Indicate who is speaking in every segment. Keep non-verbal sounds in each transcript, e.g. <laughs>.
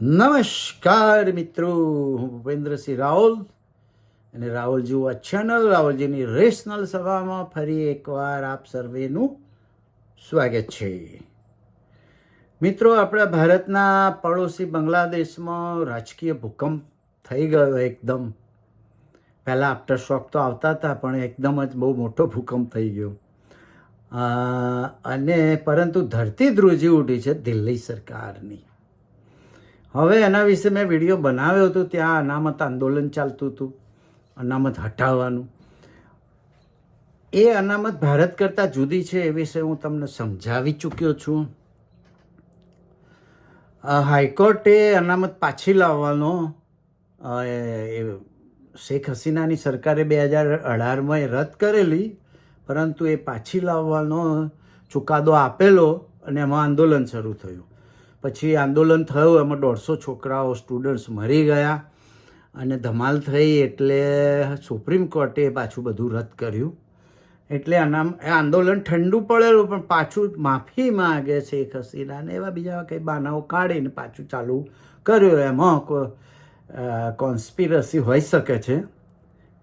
Speaker 1: નમસ્કાર મિત્રો, હું ભૂપેન્દ્રસિંહ રાહુલ અને રાહુલજી આ ચેનલ રાહુલજીની રેશનલ સભામાં ફરી એકવાર આપ સર્વેનું સ્વાગત છે. મિત્રો, આપણા ભારતના પડોશી બાંગ્લાદેશમાં રાજકીય ભૂકંપ થઈ ગયો એકદમ. પહેલાં આફ્ટર શોક તો આવતા હતા, પણ એકદમ જ બહુ મોટો ભૂકંપ થઈ ગયો. અને પરંતુ ધરતી ધ્રુજી ઉઠી છે દિલ્હી સરકારની. હવે એના વિશે મેં વીડિયો બનાવ્યો હતો, ત્યાં અનામત આંદોલન ચાલતું હતું, અનામત હટાવવાનું. એ અનામત ભારત કરતાં જુદી છે એ વિશે હું તમને સમજાવી ચૂક્યો છું. હાઈકોર્ટે અનામત પાછી લાવવાનો શેખ હસીનાની સરકારે બે હજાર અઢારમાં એ રદ કરેલી, પરંતુ એ પાછી લાવવાનો ચુકાદો આપેલો અને એમાં આંદોલન શરૂ થયું. પછી આંદોલન થયું, એમાં દોઢસો છોકરાઓ સ્ટુડન્ટ્સ મરી ગયા અને ધમાલ થઈ એટલે સુપ્રીમ કોર્ટે પાછું બધું રદ કર્યું. એટલે આના એ આંદોલન ઠંડુ પડેલું, પણ પાછું માફી માગે શેખ હસીનાને એવા બીજા કંઈ બાનાઓ કાઢીને પાછું ચાલુ કર્યું. એમાં કોન્સ્પિરસી હોઈ શકે છે.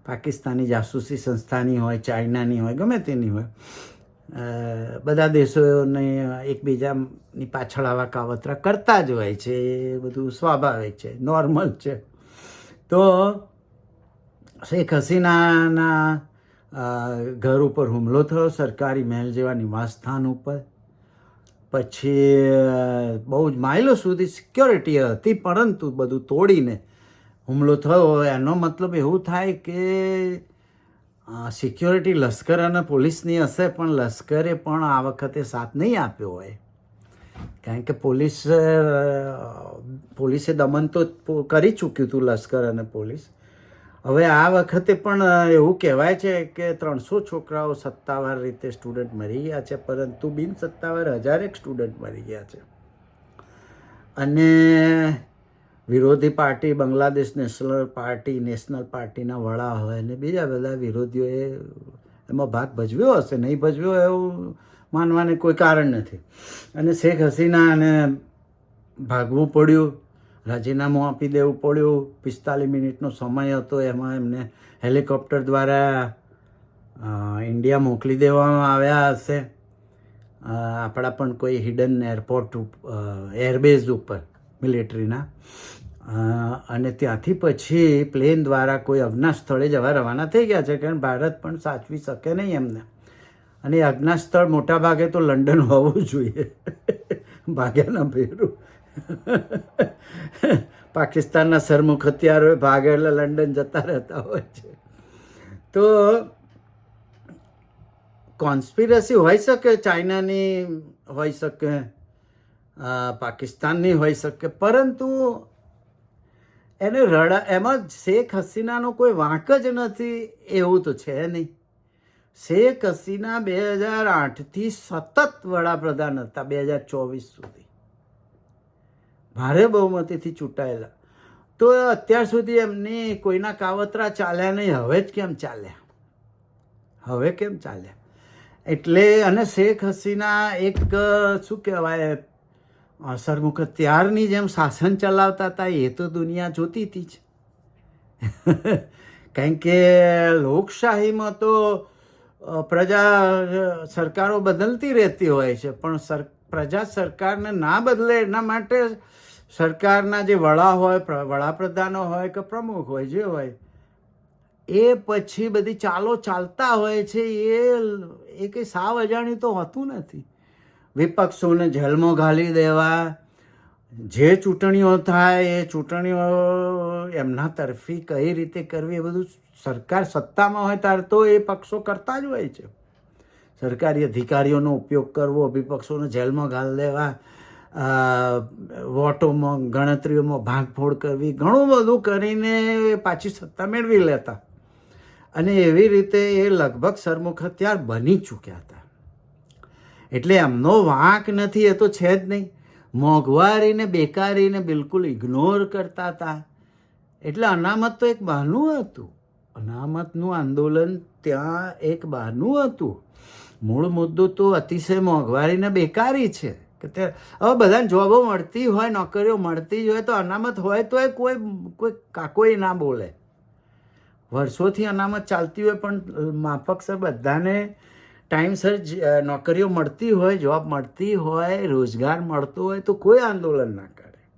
Speaker 1: પાકિસ્તાની જાસૂસી સંસ્થાની હોય, ચાઇનાની હોય, ગમે તેની હોય. બધા દેશોને એકબીજાની પાછળ આવા કાવતરા કરતા જ હોય છે, એ બધું સ્વાભાવિક છે, નોર્મલ છે. તો શેખ હસીનાના ઘર ઉપર હુમલો થયો, સરકારી મહેલ જેવા નિવાસસ્થાન ઉપર. પછી બહુ જ માઇલો સુધી સિક્યોરિટી હતી, પરંતુ બધું તોડીને હુમલો થયો. એનો મતલબ એવું થાય કે સિક્યોરિટી લશ્કર અને પોલીસની હશે પણ લશ્કરે પણ આ વખતે સાથ નહીં આપ્યો હોય. કારણ કે પોલીસ પોલીસે દમન તો કરી ચૂક્યું હતું લશ્કર અને પોલીસ. હવે આ વખતે પણ એવું કહેવાય છે કે ત્રણસો છોકરાઓ સત્તાવાર રીતે સ્ટુડન્ટ મરી ગયા છે, પરંતુ બિન સત્તાવાર હજારેક સ્ટુડન્ટ મરી ગયા છે. અને વિરોધી party Bangladesh national party, national પાર્ટીના વડા હોય અને બીજા બધા વિરોધીઓએ એમાં ભાગ ભજવ્યો હશે, નહીં ભજવ્યો એવું માનવાને કોઈ કારણ નથી. અને શેખ હસીનાને ભાગવું પડ્યું, રાજીનામું આપી દેવું પડ્યું, પિસ્તાલીસ મિનિટનો સમય હતો, એમાં એમને હેલિકોપ્ટર દ્વારા ઇન્ડિયા મોકલી દેવામાં આવ્યા હશે. આપણા પણ કોઈ હિડન એરપોર્ટ એરબેઝ ઉપર મિલિટરીના અને ત્યાંથી પછી પ્લેન દ્વારા કોઈ અજ્ઞા સ્થળે જવા રવાના થઈ ગયા છે, કારણ ભારત પણ સાચવી શકે નહીં એમને. અને એ અજ્ઞાત સ્થળ મોટા ભાગે તો લંડન હોવું જોઈએ. ભાગ્યાના ભેરું. પાકિસ્તાનના સરમુખ હત્યારો ભાગે એટલે લંડન જતા રહેતા હોય છે. તો કોન્સ્પિરસી હોઈ શકે, ચાઇનાની હોઈ શકે પાકિસ્તાનની હોઈ શકે, પરંતુ એને રડા, એમાં શેખ હસીનાનો કોઈ વાંક જ નથી, એવું તો છે નહીં. શેખ હસીના બે હજાર આઠથી સતત વડાપ્રધાન હતા, બે હજાર ચોવીસ સુધી. ભારે બહુમતીથી ચૂંટાયેલા. તો અત્યાર સુધી એમની કોઈના કાવતરા ચાલ્યા નહીં, હવે જ કેમ ચાલ્યા? હવે કેમ ચાલ્યા? એટલે, અને શેખ હસીના એક, શું કહેવાય સરમુખ ત્યારની જેમ શાસન ચલાવતા હતા એ તો દુનિયા જોતી હતી જ. <laughs> કારણ કે લોકશાહીમાં તો પ્રજા સરકારો બદલતી રહેતી હોય છે, પણ સર, પ્રજા સરકારને ના બદલે એના માટે સરકારના જે વડા હોય વડાપ્રધાનો હોય કે પ્રમુખ હોય, જે હોય, એ પછી બધી ચાલો ચાલતા હોય છે, એ એ કંઈ સાવ અજાણ્યું તો હોતું નથી. વિપક્ષોને જેલમાં ઘાલી દેવા. જે ચૂંટણીઓ થાય એ ચૂંટણીઓ એમના તરફી કઈ રીતે કરવી એ બધું સરકાર સત્તામાં હોય ત્યારે તો એ પક્ષો કરતા જ હોય છે. સરકારી અધિકારીઓનો ઉપયોગ કરવો, વિપક્ષોને જેલમાં ઘાલ દેવા વોટોમાં, ગણતરીઓમાં ભાંગફોડ કરવી, ઘણું બધું કરીને પાછી સત્તા મેળવી લેતા. અને એવી રીતે એ લગભગ સરમુખ હથિયાર બની ચૂક્યા હતા. એટલે એમનો વાંક નથી, એ તો છે જ નહીં. મોંઘવારીને, બેકારીને બિલકુલ ઇગ્નોર કરતા હતા એટલે અનામત તો એક બહાનું હતું. અનામતનું આંદોલન ત્યાં એક બહાનું હતું. મૂળ મુદ્દો તો અતિશય મોંઘવારીને બેકારી છે. કે તે હવે બધાને જોબો મળતી હોય, નોકરીઓ મળતી જ હોય, તો અનામત હોય તો કોઈ કોઈ કાકોય ના બોલે. વર્ષોથી અનામત ચાલતી હોય પણ માફકસર બધાને ટાઈમસર નોકરીઓ મળતી હોય જોબ મળતી હોય, રોજગાર મળતો હોય, તો કોઈ આંદોલન ના કરે.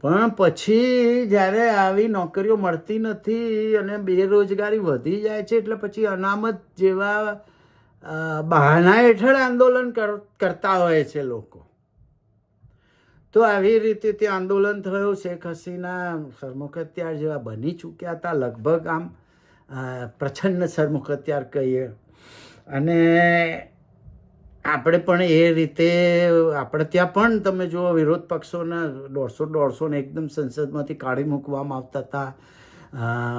Speaker 1: પણ પછી જ્યારે આવી નોકરીઓ મળતી નથી અને બેરોજગારી વધી જાય છે, એટલે પછી અનામત જેવા બહાના હેઠળ આંદોલન કર- કરતા હોય છે લોકો. તો આવી રીતે તે આંદોલન થયું. શેખ હસીના સરમુખ અત્યાર જેવા બની ચૂક્યા હતા. લગભગ આમ પ્રછન્ન સરમુખ અત્યાર કહીએ. અને આપણે પણ એ રીતે, આપણે ત્યાં પણ તમે જુઓ વિરોધ પક્ષોના દોઢસો દોઢસોને એકદમ સંસદમાંથી કાઢી મૂકવામાં આવતા હતા.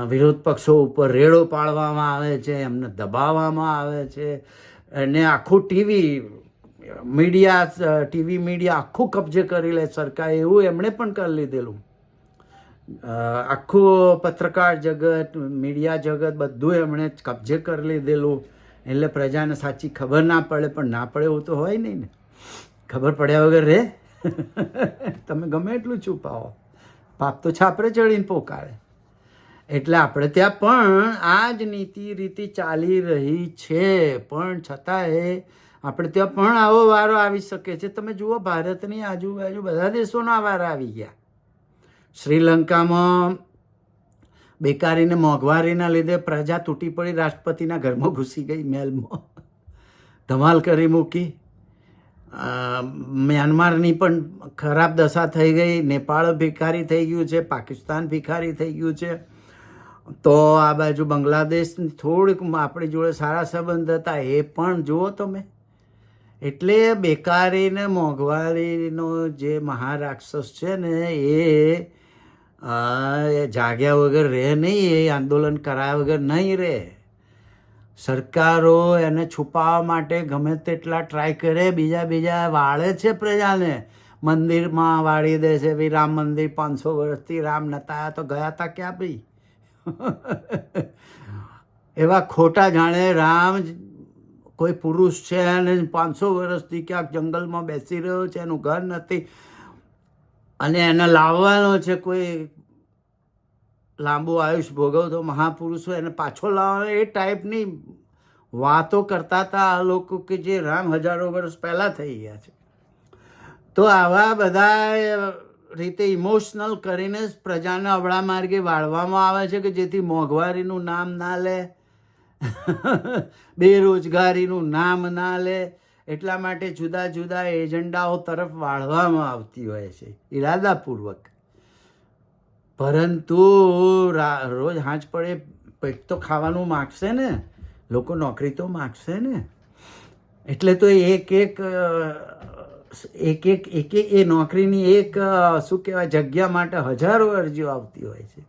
Speaker 1: વિરોધ પક્ષો ઉપર રેડો પાડવામાં આવે છે, એમને દબાવવામાં આવે છે. અને આખું ટીવી, મીડિયા ટીવી મીડિયા આખું કબજે કરી લે સરકાર, એવું એમણે પણ કરી લીધેલું. આખું પત્રકાર જગત, મીડિયા જગત બધું એમણે કબજે કરી લીધેલું. એટલે પ્રજાને સાચી ખબર ના પડે, પણ ના પડે એવું તો હોય નહીં ને. ખબર પડ્યા વગર રે. તમે ગમે એટલું છુપાવો. પાપ તો છાપરે ચડીને પોકારે. એટલે આપણે ત્યાં પણ આ જ નીતિ રીતિ ચાલી રહી છે. પણ છતાંય આપણે ત્યાં પણ આવો વારો આવી શકે છે. તમે જુઓ, ભારતની આજુબાજુ બધા દેશોના વારા આવી ગયા. શ્રીલંકામાં બેકારીને મોંઘવારીના લીધે પ્રજા તૂટી પડી, રાષ્ટ્રપતિના ઘરમાં ઘૂસી ગઈ મેલમાં. ધમાલ કરી મૂકી. મ્યાનમારની પણ ખરાબ દશા થઈ ગઈ. નેપાળ ભિખારી થઈ ગયું છે, પાકિસ્તાન ભિખારી થઈ ગયું છે. તો આ બાજુ બાંગ્લાદેશ થોડીક આપણી જોડે સારા સંબંધ હતા, એ પણ જુઓ તમે. એટલે બેકારી ને મોંઘવારીનો જે મહારાક્ષસ છે ને, એ જાગ્યા વગર રહે નહીં, એ આંદોલન કરાયા વગર નહીં રહે. સરકારો એને છુપાવવા માટે ગમે તેટલા ટ્રાય કરે, બીજા બીજા વાળે છે પ્રજાને. મંદિરમાં વાળી દે છે, ભાઈ રામ મંદિર પાંચસો વર્ષથી રામ નતા તો ગયા તા ક્યાં ભાઈ? <laughs> એવા ખોટા જાણે રામ કોઈ પુરુષ છે અને પાંચસો વર્ષથી ક્યાંક જંગલમાં બેસી રહ્યો છે, એનું ઘર નથી. અને એને લાવવાનો છે કોઈ લાંબુ આયુષ ભોગવતો મહાપુરુષો એને પાછો લાવવાનો એ ટાઈપની વાતો કરતા હતા આ લોકો કે જે રામ હજારો વર્ષ પહેલાં થઈ ગયા છે. તો આવા બધા રીતે ઇમોશનલ કરીને જ પ્રજાને અવળા માર્ગે વાળવામાં આવે છે કે જેથી મોંઘવારીનું નામ ના લે, <laughs> બેરોજગારીનું નામ ના લે એટલા માટે જુદા જુદા એજન્ડાઓ તરફ વાળવામાં આવતી હોય છે, ઈરાદાપૂર્વક. પરંતુ રોજ હાંચ પડે પેટ તો ખાવાનું માગશે ને, લોકો નોકરી તો માગશે ને. એટલે તો એક એક એક એક એક એ નોકરીની એક, શું કહેવાય, જગ્યા માટે હજારો અરજીઓ આવતી હોય છે.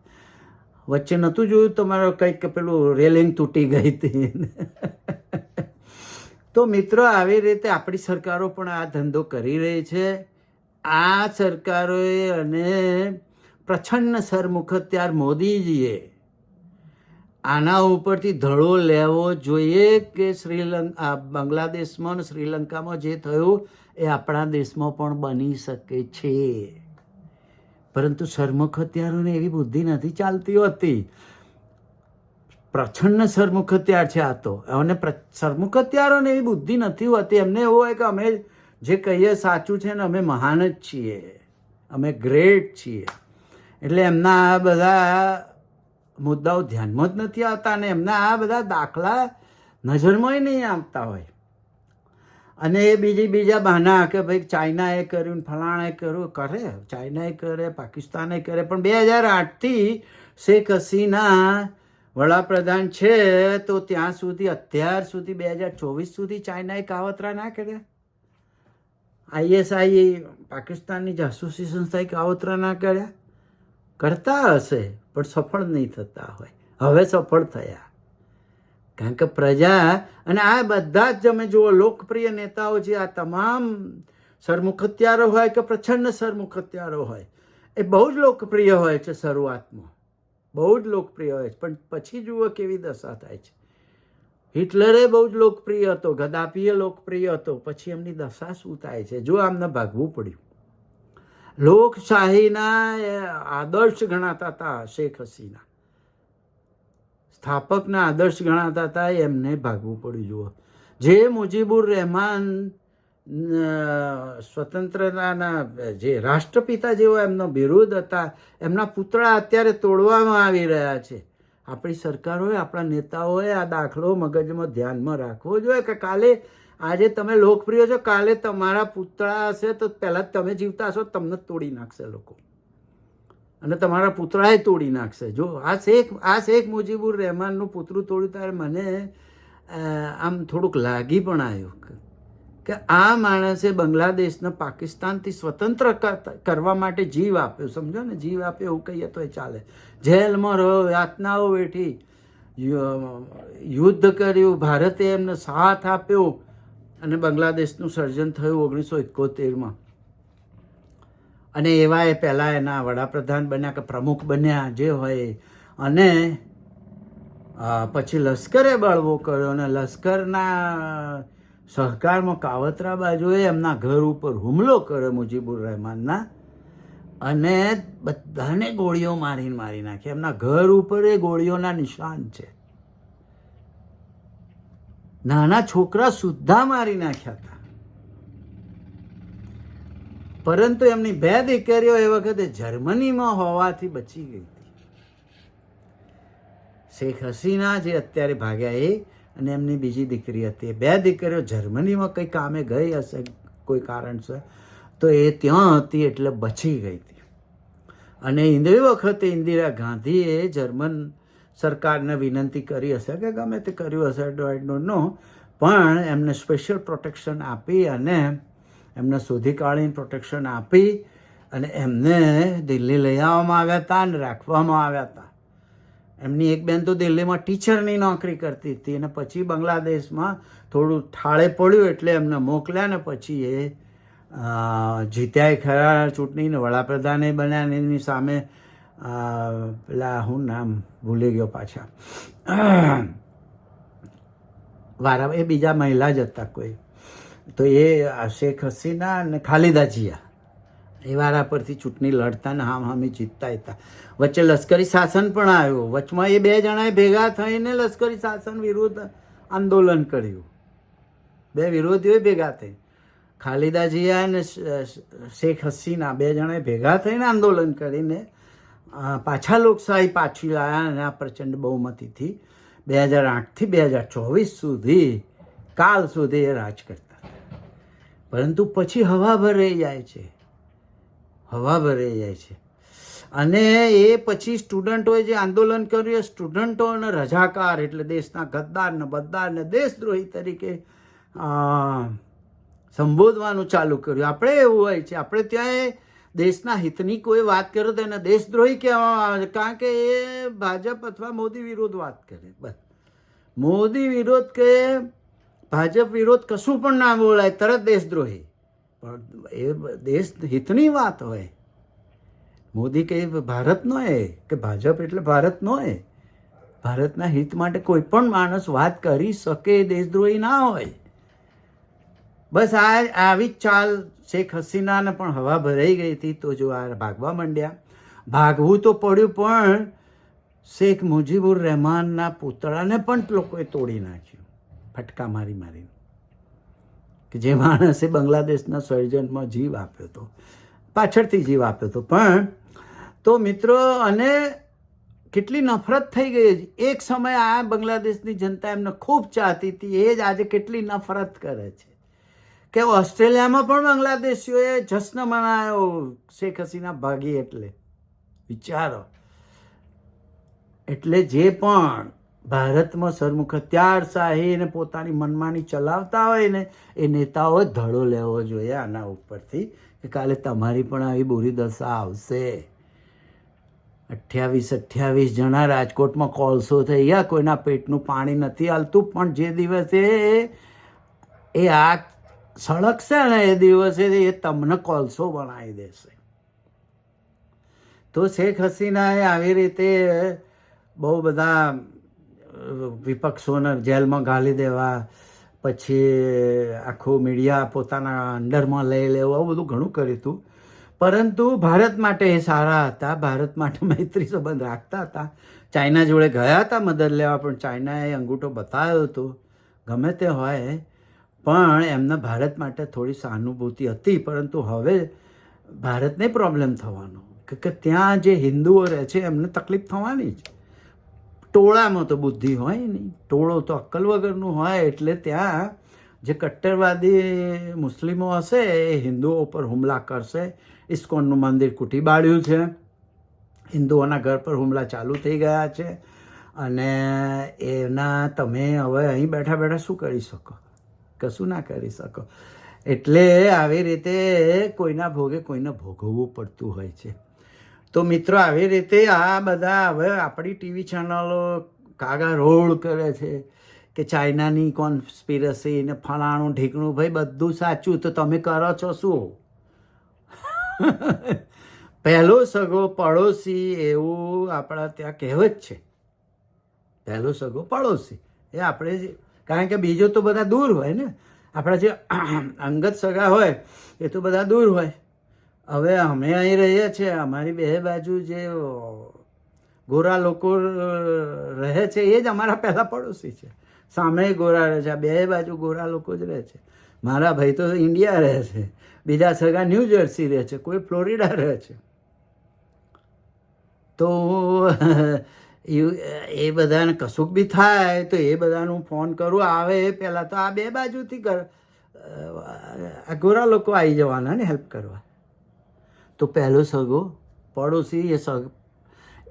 Speaker 1: વચ્ચે નહોતું જોયું તમારો કંઈક પેલું રેલિંગ તૂટી ગઈ હતી તો મિત્રો, આવી રીતે આપણી સરકારો પણ આ ધંધો કરી રહી છે. આ સરકારોએ અને પ્રછન્ન સરમુખત્યાર મોદીજીએ આના ઉપરથી ધડો લેવો જોઈએ કે શ્રીલંકા બાંગ્લાદેશમાં અને શ્રીલંકામાં જે થયું એ આપણા દેશમાં પણ બની શકે છે. પરંતુ સરમુખ અત્યારોને એવી બુદ્ધિ નથી ચાલતી હોતી. પ્રછન્ન સરમુખ હત્યાર છે આ તો. અને સરમુખ હત્યારોને એવી બુદ્ધિ નથી હોતી. એમને એવું હોય કે અમે જે કહીએ સાચું છે ને અમે મહાન જ છીએ. અમે ગ્રેટ છીએ. એટલે એમના આ બધા મુદ્દાઓ ધ્યાનમાં જ નથી આવતા અને એમના આ બધા દાખલા નજરમાંય નહીં આવતા હોય. અને એ બીજી, બીજા બહાના કે ભાઈ ચાઇનાએ કર્યું ફલાણાએ કર્યું, કરે. ચાઇનાએ કરે, પાકિસ્તાને કરે. પણ બે હજાર આઠથી શેખ હસીના વડાપ્રધાન છે, તો ત્યાં સુધી, અત્યાર સુધી, બે હજાર ચોવીસ સુધી ચાઇનાએ કાવતરા ના કર્યા? આઈએસઆઈ પાકિસ્તાનની જાસૂસી સંસ્થાએ કાવતરા ના કર્યા? કરતા હશે, પણ સફળ નહીં થતા હોય. હવે સફળ થયા. કારણ કે પ્રજા, અને આ બધા જ તમે જુઓ, લોકપ્રિય નેતાઓ છે આ તમામ સરમુખત્યારો હોય કે પ્રચંડ સરમુખત્યારો હોય, એ બહુ જ લોકપ્રિય હોય છે શરૂઆતમાં. બહુ જ લોકપ્રિય હોય છે. પણ પછી જુઓ કેવી દશા થાય છે. હિટલરે બહુ જ લોકપ્રિય હતો ગદાપીએ લોકપ્રિય હતો, પછી એમની દશા શું થાય છે? જો આમને ભાગવું પડ્યું. લોકશાહીના આદર્શ ગણાતા હતા શેખ હસીના. સ્થાપકના આદર્શ ગણાતા હતા એમને ભાગવું પડ્યું, જુઓ. જે મુજીબુર રહેમાન સ્વતંત્રતાના, જે રાષ્ટ્રપિતા જેવો એમનો બિરુદ હતા, એમના પુતળા અત્યારે તોડવામાં આવી રહ્યા છે. આપણી સરકારોએ, આપણા નેતાઓએ આ દાખલો મગજમાં ધ્યાનમાં રાખવો જોઈએ કે કાલે, આજે તમે લોકપ્રિય છો, કાલે તમારા પુતળા હશે તો પહેલાં તમે જીવતા હશો, તમને તોડી નાખશે લોકો. અને તમારા પુતળાએ તોડી નાખશે. જો આ શેખ આ શેખ મુજીબુર રહેમાનનું પુતળું તોડ્યું, ત્યારે મને આમ થોડુંક લાગી પણ આવ્યું. કે- આ માણસે બાંગ્લાદેશને પાકિસ્તાનથી સ્વતંત્ર કરવા માટે જીવ આપ્યો. સમજો ને? જીવ આપ્યો એવું કહીએ તો એ ચાલે. જેલમાં રહ્યો યાતનાઓ વેઠી યુદ્ધ કર્યું, ભારતે એમને સાથ આપ્યો અને બાંગ્લાદેશનું સર્જન થયું ઓગણીસો એકોતેરમાં. અને એવા એ પહેલાં એના વડાપ્રધાન બન્યા કે પ્રમુખ બન્યા જે હોય. અને પછી લશ્કરે બળવો કર્યો અને લશ્કરના સહકારમાં કાવતરા બાજુએ એમના ઘર ઉપર હુમલો કર્યો મુજીબુર રહેમાનના અને બધાને ગોળીઓ મારીને મારી નાખી. એમના ઘર ઉપર એ ગોળીઓના નિશાન છે. નાના છોકરા સુદ્ધા મારી નાખ્યા હતા. પરંતુ એમની બે દીકરીઓ એ વખતે જર્મનીમાં હોવાથી બચી ગઈ હતી. શેખ હસીના જે અત્યારે ભાગ્યા એ અને એમની બીજી દીકરી હતી. બે દીકરીઓ જર્મનીમાં કંઈ કામે ગઈ હશે, કોઈ કારણસર, તો એ ત્યાં હતી એટલે બચી ગઈ હતી. અને એ વખતે ઇન્દિરા ગાંધીએ જર્મન સરકારને વિનંતી કરી હશે કે ગમે તે કર્યું હશે આઈ ડોન્ટ નો પણ એમને સ્પેશિયલ પ્રોટેક્શન આપી અને એમને શોધી કાઢીને પ્રોટેક્શન આપી અને એમને દિલ્હી લઈ આવવામાં આવ્યા હતા અને રાખવામાં આવ્યા હતા. એમની એક બેન તો દિલ્હીમાં ટીચરની નોકરી કરતી હતી અને પછી બાંગ્લાદેશમાં થોડું ઠાળે પડ્યું એટલે એમને મોકલ્યા ને પછી એ જીત્યાએ ખરા ચૂંટણીને. વડાપ્રધાને બન્યા ને એની સામે પેલા હું નામ ભૂલી ગયો પાછા. વારા, એ બીજા મહિલા જ હતા કોઈ. તો એ શેખ હસીના અને ખાલિદા જિયા. એ વારા પરથી ચૂંટણી લડતા ને હામ હામી જીતતા હતા વચ્ચે લશ્કરી શાસન પણ આવ્યું. વચમાં એ બે જણાએ ભેગા થઈને લશ્કરી શાસન વિરુદ્ધ આંદોલન કર્યું. બે વિરોધીઓ ભેગા થઈ. ખાલિદા અને શેખ હસીના બે જણાએ ભેગા થઈને આંદોલન કરીને પાછા લોકશાહી પાછી લાયા અને આ પ્રચંડ બહુમતીથી બે હજાર આઠથી બે હજાર ચોવીસ સુધી, કાલ સુધી એ રાજ કરતા પરંતુ પછી હવા ભરાઈ જાય છે. હવા ભરાઈ જાય છે. અને એ પછી સ્ટુડન્ટોએ જે આંદોલન કર્યું એ સ્ટુડન્ટો અને રજાકાર એટલે દેશના ગદ્દારને બદ્દારને દેશદ્રોહી તરીકે સંબોધવાનું ચાલુ કર્યું. આપણે એવું હોય છે, આપણે ત્યાં દેશના હિતની કોઈ વાત કરો તો એને દેશદ્રોહી કહેવામાં આવે છે. કારણ કે એ ભાજપ અથવા મોદી વિરોધ વાત કરે. બસ. મોદી વિરોધ કે ભાજપ વિરોધ કશું પણ ના બોલાય, તરત દેશદ્રોહી. પણ એ દેશ હિતની વાત હોય. મોદી કે ભારતનો એ, કે ભાજપ એટલે ભારતનો એ. ભારતના હિત માટે કોઈ પણ માણસ વાત કરી શકે દેશદ્રોહી ના હોય. બસ આ આવી જ ચાલ શેખ હસીનાને પણ હવા ભરાઈ ગઈ હતી તો જો આ ભાગવા માંડ્યા. ભાગવું તો પડ્યું પણ શેખ મુજીબુર રહેમાનના પુતળાને પણ લોકોએ તોડી નાખ્યું. ફટકા મારી મારીને. કે જે માણસે બાંગ્લાદેશના સર્જનમાં જીવ આપ્યો હતો. પાછળથી જીવ આપ્યો હતો. પણ તો મિત્રો, અને કેટલી નફરત થઈ ગઈ. એક સમયે આ બાંગ્લાદેશની જનતા એમને ખૂબ ચાહતી હતી. એ જ આજે કેટલી નફરત કરે છે. કે ઓસ્ટ્રેલિયામાં પણ બાંગ્લાદેશીઓએ જશ્ન મનાયો શેખ હસીના ભાગી એટલે. વિચારો. એટલે જે પણ ભારતમાં સરમુખત્યારશાહી ને પોતાની મનમાની ચલાવતા હોય ને, એ નેતાઓએ ધડો લેવો જોઈએ આના ઉપરથી કે કાલે તમારી પણ આવી બુરી દશા આવશે. અઠ્યાવીસ અઠ્યાવીસ જણા રાજકોટમાં કોલસો થઈ ગયા, કોઈના પેટનું પાણી નથી હાલતું, પણ જે દિવસે એ આગ સળગશે ને, એ દિવસે એ તમને કોલસો બનાવી દેશે. તો શેખ હસીનાએ આવી રીતે બહુ બધા વિપક્ષોને જેલમાં ગાલી દેવા, પછી આખું મીડિયા પોતાના અંડરમાં લઈ લેવું, આવું બધું ઘણું કર્યું હતું. પરંતુ ભારત માટે એ સારા હતા. ભારત માટે મૈત્રી સંબંધ રાખતા હતા. ચાઇના જોડે ગયા હતા મદદ લેવા, પણ ચાઇનાએ અંગૂઠો બતાવ્યો હતો. ગમે તે હોય, પણ એમને ભારત માટે થોડી સહાનુભૂતિ હતી. પરંતુ હવે ભારતને પ્રોબ્લેમ થવાનો. કે ત્યાં જે હિન્દુઓ રહે છે, એમને તકલીફ થવાની જ. ટોળામાં તો બુદ્ધિ હોય નહીં. ટોળો તો અક્કલ વગરનું હોય એટલે ત્યાં જે કટ્ટરવાદી મુસ્લિમો હશે, એ હિન્દુઓ ઉપર હુમલા કરશે. ઇસ્કોનનું મંદિર કૂટી બાળ્યું છે. હિન્દુઓના ઘર પર હુમલા ચાલુ થઈ ગયા છે. અને એના તમે હવે અહીં બેઠા બેઠા શું કરી શકો? કશું ના કરી શકો. એટલે આવી રીતે કોઈના ભોગે કોઈને ભોગવવું પડતું હોય છે. તો મિત્રો, આવી રીતે આ બધા હવે આપણી ટીવી ચેનલો કાગા રોડ કરે છે કે ચાઇનાની કોન્સ્પિરસી ને ફલાણું ઢીકણું, ભાઈ બધું સાચું. તો તમે કરો છો શું? <laughs> પહેલો સગો પડોશી એવું આપણા ત્યાં કહેવત છે. પહેલો સગો પડોશી. એ આપણે જે- કારણ કે બીજો તો બધા દૂર હોય ને. આપણા જે <clears throat> અંગત સગા હોય, એ તો બધા દૂર હોય. હવે અમે અહીં રહીએ છીએ, અમારી બે બાજુ જે ગોરા લોકો રહે છે, એ જ અમારા પહેલાં પડોશી છે. સામે ગોરા રહે છે બે બાજુ ગોરા લોકો જ રહે છે. મારા ભાઈ તો ઇન્ડિયા રહે છે, બીજા સગા ન્યૂ જર્સી રહે છે, કોઈ ફ્લોરિડા રહે છે. તો એ બધાને કશુંક બી થાય, તો એ બધાનું ફોન કરું, આવે એ પહેલાં તો આ બે બાજુથી કર ગોરા લોકો આવી જવાના ને હેલ્પ કરવા. તો પહેલો સગો, પડોશી એ સગ,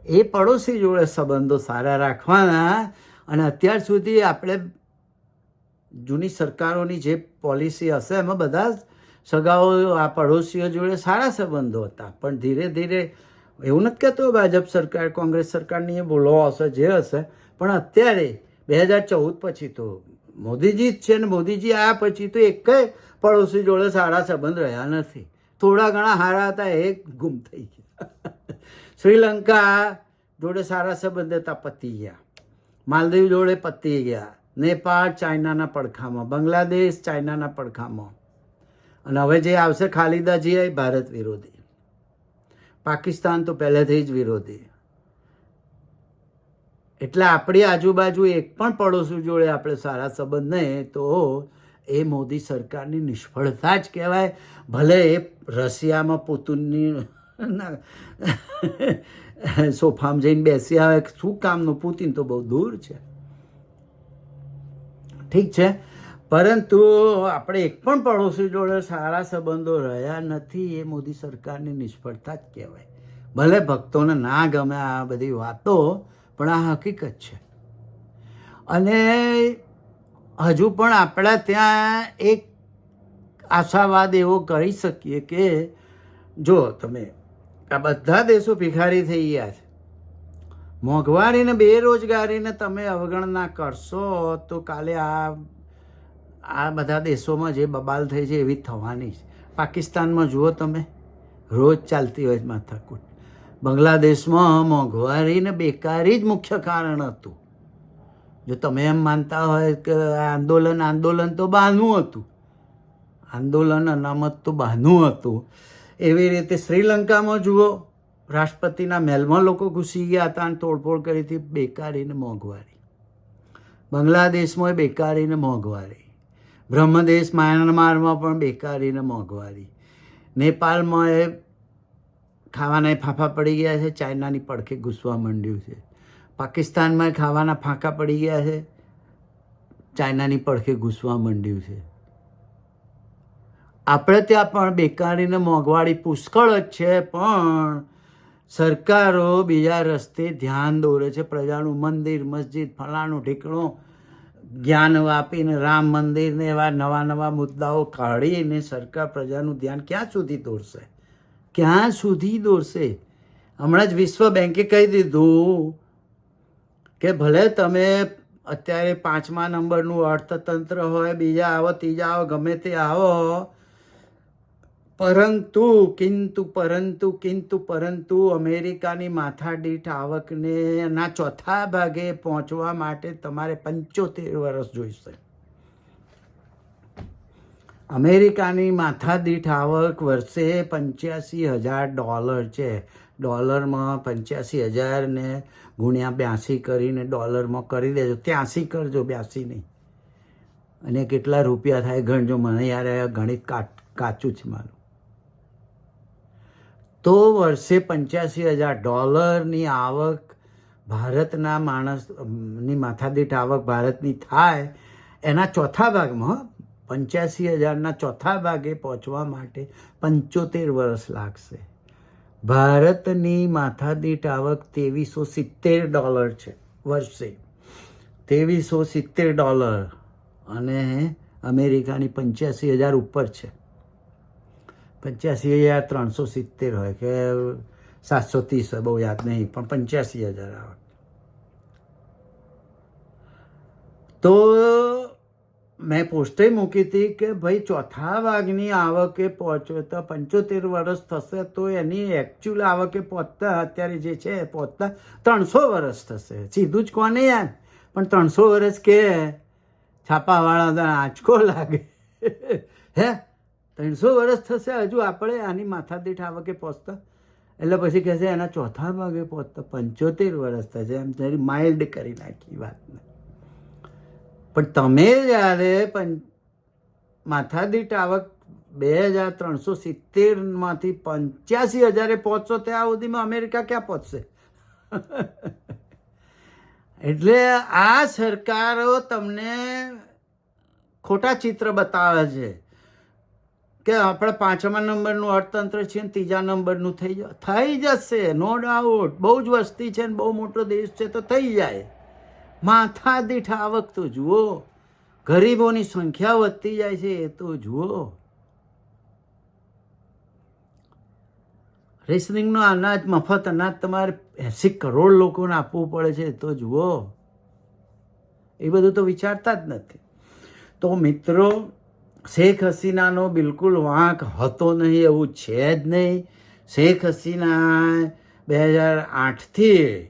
Speaker 1: એ પડોશી જોડે સંબંધો સારા રાખવાના અને અત્યાર સુધી આપણે જૂની સરકારોની જે પોલિસી હશે, એમાં બધા સગાઓ આ પડોશીઓ જોડે સારા સંબંધો હતા. પણ ધીરે ધીરે, એવું નથી કહેતો ભાજપ સરકાર, કોંગ્રેસ સરકારની એ ભૂલો હશે, જે હશે, પણ અત્યારે બે હજાર ચૌદ પછી તો મોદીજી જ છે ને મોદીજી આવ્યા પછી તો એક પડોશી જોડે સારા સંબંધ રહ્યા નથી. થોડા ઘણા હારા હતા, એ ગુમ થઈ ગયા. શ્રીલંકા જોડે સારા સંબંધ હતા, પતી ગયા. માલદીવ જોડે પતી ગયા. નેપાળ ચાઇનાના પડખામાં, બાંગ્લાદેશ ચાઇનાના પડખામાં. અને હવે જે આવશે ખાલિદાજી એ ભારત વિરોધી. પાકિસ્તાન તો પહેલેથી જ વિરોધી. એટલે આપણી આજુબાજુ એક પણ પડોશી જોડે આપણે સારા સંબંધ નહીં, તો એ મોદી સરકારની નિષ્ફળતા જ કહેવાય. ભલે એ રશિયામાં પુતિનની સોફામાં જઈને બેસી આવે. શું કામનું? પુતિન તો બહુ દૂર છે. ઠીક છે? પરંતુ આપણે એક પણ પડોશી જોડે સારા સંબંધો રહ્યા નથી, એ મોદી સરકારની નિષ્ફળતા જ કહેવાય. ભલે ભક્તોને ના ગમે આ બધી વાતો, પણ આ હકીકત છે. અને હજુ પણ આપણા ત્યાં એક આશાવાદ એવો કરી શકીએ કે, જો તમે આ બધા દેશો ભિખારી થઈ ગયા છે, મોંઘવારીને, બેરોજગારીને તમે અવગણના કરશો તો કાલે આ આ બધા દેશોમાં જે બબાલ થઈ છે એવી થવાની છે. પાકિસ્તાનમાં જુઓ તમે, રોજ ચાલતી હોય માથાકૂટ. બાંગ્લાદેશમાં મોંઘવારી ને બેકારી જ મુખ્ય કારણ હતું. જો તમે એમ માનતા હોય કે આંદોલન આંદોલન તો બહાનું હતું. આંદોલન અનામત તો બહાનું હતું. એવી રીતે શ્રીલંકામાં જુઓ, રાષ્ટ્રપતિના મહેલમાં લોકો ઘૂસી ગયા હતા અને તોડફોડ કરી હતી બેકારી ને મોંઘવારી. બાંગ્લાદેશમાં બેકારી ને મોંઘવારી. બ્રહ્મદેશ મ્યાનમારમાં પણ બેકારી ને મોંઘવારી. નેપાળમાં એ ખાવાના ફાંફા પડી ગયા છે, ચાઇનાની પડખે ઘૂસવા માંડ્યું છે. પાકિસ્તાનમાં ખાવાના ફાંકા પડી ગયા છે. ચાઇનાની પડખે ઘૂસવા માંડ્યું છે. આપણે ત્યાં પણ બેકારીને મોંઘવારી પુષ્કળ જ છે, પણ સરકારો બીજા રસ્તે ધ્યાન દોરે છે. પ્રજાનું મંદિર, મસ્જિદ, ફલાણું ઢીકણું જ્ઞાન આપીને રામ મંદિરને એવા નવા નવા મુદ્દાઓ કાઢીને સરકાર પ્રજાનું ધ્યાન ક્યાં સુધી દોરશે? ક્યાં સુધી દોરશે? હમણાં જ વિશ્વ બેંકે કહી દીધું કે ભલે તમે અત્યારે પાંચમા નંબરનું અર્થતંત્ર હોય, બીજા આવો, ત્રીજા આવો, ગમે તે આવો, પરંતુ, કિંતુ પરંતુ કિંતુ, પરંતુ અમેરિકાની માથાદીઠ આવકને ના ચોથા ભાગે પહોંચવા માટે તમારે પંચોતેર વર્ષ જોઈશે. અમેરિકાની માથાદીઠ આવક વર્ષે પંચ્યાસી હજાર ડોલર છે. ડોલરમાં પંચ્યાસી હજારને ગુણ્યા બ્યાસી કરીને ડોલરમાં કરી દેજો. ત્યાંસી કરજો બ્યાસી નહીં. અને કેટલા રૂપિયા થાય ગણજો મને યાર ગણિત કાચું છે મારું. તો વર્ષે પંચ્યાસી હજાર ડોલરની આવક ભારતના માણસની માથાદીઠ આવક ભારતની થાય એના ચોથા ભાગમાં પંચ્યાસી હજારના ચોથા ભાગે પહોંચવા માટે પંચોતેર વર્ષ લાગશે. ભારતની માથાદીઠ આવક ત્રેવીસો સિત્તેર ડોલર છે, વર્ષે. ત્રેવીસો સિત્તેર ડોલર અને અમેરિકાની પંચ્યાસી હજાર ઉપર છે. પંચ્યાસી હજાર ત્રણસો સિત્તેર હોય કે સાતસો ત્રીસ હોય, બહુ યાદ નહીં, પણ પંચ્યાસી હજાર આવક. તો મેં પોસ્ટે મૂકી હતી કે ભાઈ ચોથા ભાગની આવકે પહોંચો તો પંચોતેર વર્ષ થશે તો એની એકચ્યુઅલ આવકે પહોંચતા અત્યારે જે છે પહોંચતા ત્રણસો વર્ષ થશે. સીધું જ કોને યાર પણ ત્રણસો વર્ષ કે? છાપાવાળા આંચકો લાગે. હે? ત્રણસો વર્ષ થશે હજુ આપણે આની માથાદીઠ આવકે પહોંચતા? એટલે પછી કહેશે એના ચોથા ભાગે પહોંચતા. પંચોતેર વર્ષ થશે. એમ જરી માઇલ્ડ કરી નાખી વાતને. પણ તમે જ્યારે પણ માથાદીઠ આવક બે હજાર ત્રણસો સિત્તેરમાંથી પંચ્યાસી હજારે પહોંચશો ત્યાં સુધીમાં અમેરિકા ક્યાં પહોંચશે? <laughs> એટલે આ સરકારો તમને ખોટા ચિત્ર બતાવે છે કે આપણે પાંચમા નંબરનું અર્થતંત્ર છે ને ત્રીજા નંબરનું થઈ જાય થઈ જશે નો ડાઉટ બહુ જ વસ્તી છે ને બહુ મોટો દેશ છે તો થઈ જાય. માથા દીઠ આવક તો જુઓ. ગરીબોની સંખ્યા વધતી જાય છે, એ તો જુઓ. રેશનિંગનો અનાજ, મફત અનાજ તમારે એંસી કરોડ લોકોને આપવું પડે છે તો જુઓ. એ બધું તો વિચારતા જ નથી. તો મિત્રો, શેખ હસીનાનો બિલકુલ વાંક હતો નહીં, એવું છે જ નહીં. શેખ હસીના બે હજાર આઠથી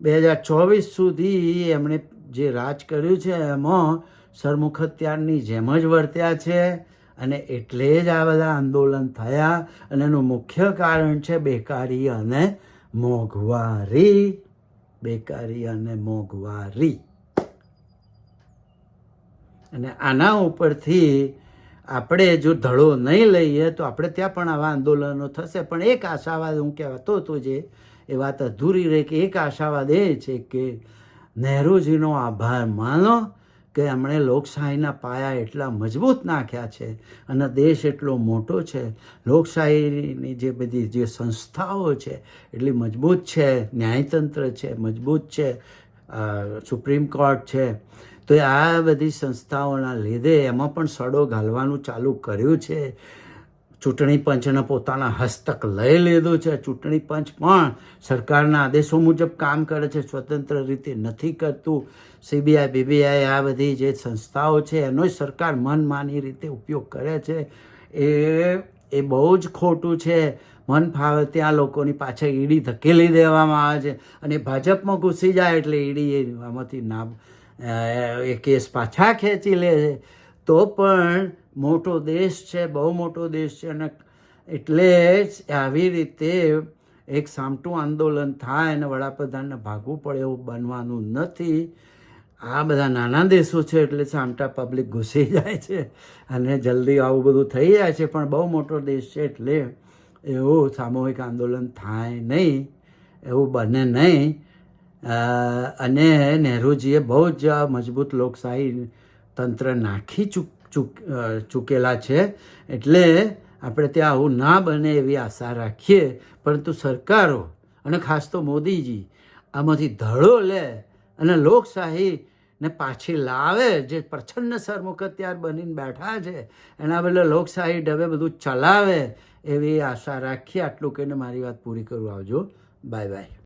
Speaker 1: બે હજાર ચોવીસ સુધી એમણે જે રાજ કર્યું છે, એમાં સરમુખત્યારની જેમ જ વર્ત્યા છે અને એટલે જ આ બધા આંદોલન થયા અને એનું મુખ્ય કારણ છે બેકારી અને મોંઘવારી. બેકારી અને મોંઘવારી. અને આના ઉપરથી આપણે જો ધડો નહીં લઈએ તો આપણે ત્યાં પણ આવા આંદોલનો થશે. પણ એક આશાવાદ હું કહેવાતો હતો જે એ વાત અધૂરી રહે કે એક આશાવાદ એ છે કે નહેરુજીનો આભાર માનો કે એમણે લોકશાહીના પાયા એટલા મજબૂત નાખ્યા છે અને દેશ એટલો મોટો છે. લોકશાહીની જે બધી જે સંસ્થાઓ છે એટલી મજબૂત છે, ન્યાયતંત્ર છે, મજબૂત છે સુપ્રીમ કોર્ટ છે. તો આ બધી સંસ્થાઓના લીધે એમાં પણ સડો ઘાલવાનું ચાલુ કર્યું છે. ચૂંટણી પંચને પોતાના હસ્તક લઈ લીધું છે. ચૂંટણી પંચ પણ સરકારના આદેશો મુજબ કામ કરે છે. સ્વતંત્ર રીતે નથી કરતું. સીબીઆઈ બીબીઆઈ આ બધી જે સંસ્થાઓ છે એનો સરકાર મનમાની રીતે ઉપયોગ કરે છે. એ એ બહુ જ ખોટું છે. મન ફાવે ત્યાં લોકોની પાછળ ઈડી ધકેલી દેવામાં આવે છે. અને ભાજપમાં ઘૂસી જાય એટલે ઈડી આમાંથી ના એ કેસ પાછા ખેંચી લે છે. તો પણ મોટો દેશ છે, બહુ મોટો દેશ છે અને એટલે જ આવી રીતે એક સામટું આંદોલન થાય અને વડાપ્રધાનને ભાગવું પડે એવું બનવાનું નથી. આ બધા નાના દેશો છે એટલે સામટા પબ્લિક ઘૂસી જાય છે અને જલ્દી આવું બધું થઈ જાય છે, પણ બહુ મોટો દેશ છે એટલે એવું સામૂહિક આંદોલન થાય નહીં, એવું બને નહીં. અને નહેરુજીએ બહુ જ મજબૂત લોકશાહી તંત્ર નાખી ચૂક ચૂક ચૂકેલા છે. એટલે આપણે ત્યાં આવું ના બને એવી આશા રાખીએ. પરંતુ સરકારો અને ખાસ તો મોદીજી આમાંથી ધડો લે અને લોકશાહીને પાછી લાવે જે પ્રછન્ન સરમુખત્યાર બનીને બેઠા છે, એના બદલે લોકશાહી ઢબે બધું ચલાવે એવી આશા રાખીએ. આટલું કહીને મારી વાત પૂરી કરું. આવજો. Bye bye